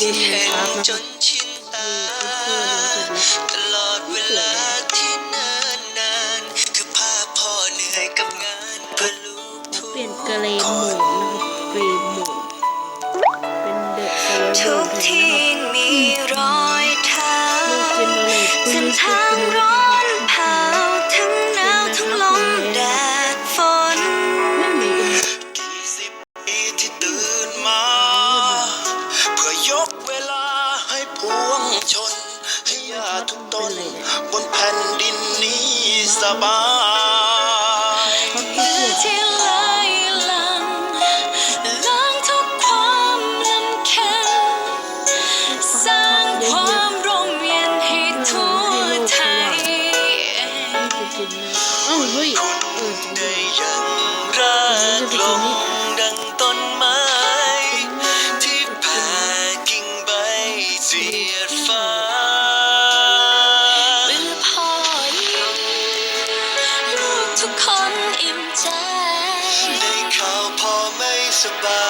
ที่เห็นจนชินตา ตลอดเวลาที่เนิ่นนานคือภาพพ่อเหนื่อยกับงานเพื่อลูกทุกเปลี่ยนเกรมโหมดนะครับเกรมโหมดเป็นเด็กสโลทุกว์ที่มีรอยเท้าลูกเจเนเรตเส้นทางร้อน บายเมื่อที่ไหลหลังล้างทุกความลำเค็ญสร้างความร่มเย็นให้ทั่วไทยไม่จริงนะเฮ้ยเออจริงด้ได้ยังรักลงดัน ทุกคนอิ่มใจได้ข่าวพอไม่สบาย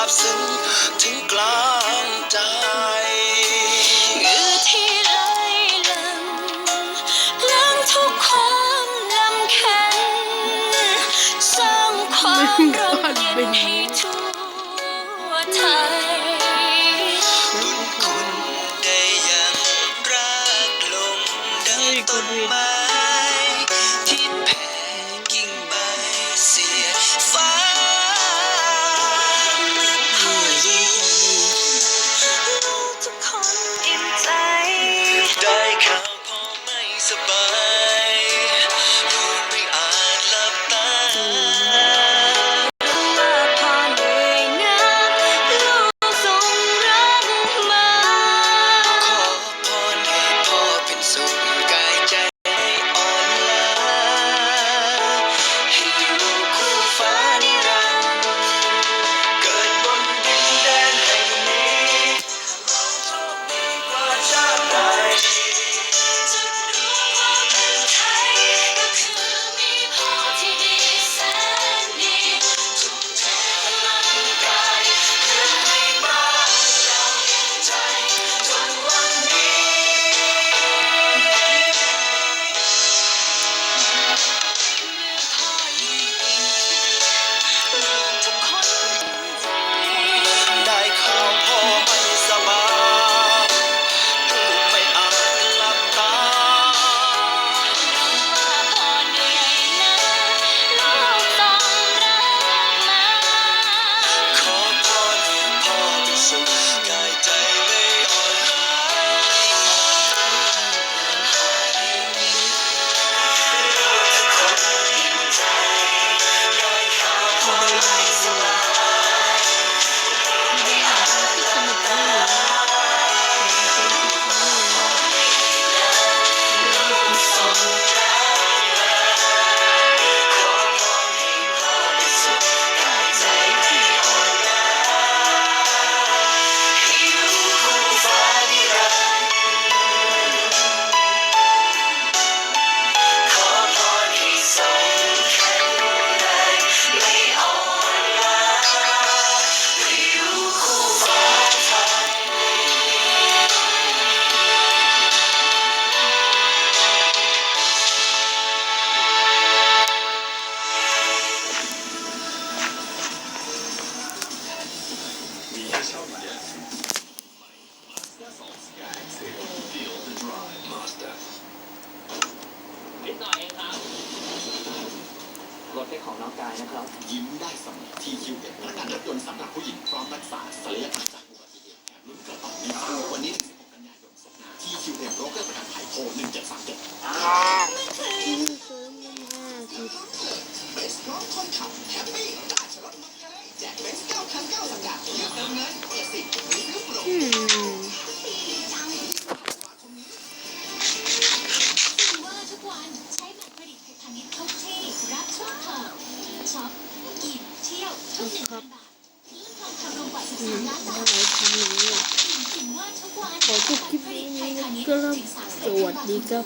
าบซึ้งถึงกลางใจมือที่ไหลลังลังทุกความลำแข็งสร้างความร่มเย็นให้ทั่วไทย ไเล็กของน้องกายนะครับ ยิ้มได้เสมอทีคิวเอ็ดประกันรถยนต์สำหรับผู้หญิงพร้อมรักษาศัลยกรรมจากอุบัติเหตุแถมลุ้นกระเป๋มีควันนี้16กันยายนทีคิวเอ็ดโบรกเกอร์ประกันภัยโทร1737 ครับนี่อะไรทำนี้ขอจบคลิปนี้ก็สวัสดีครับ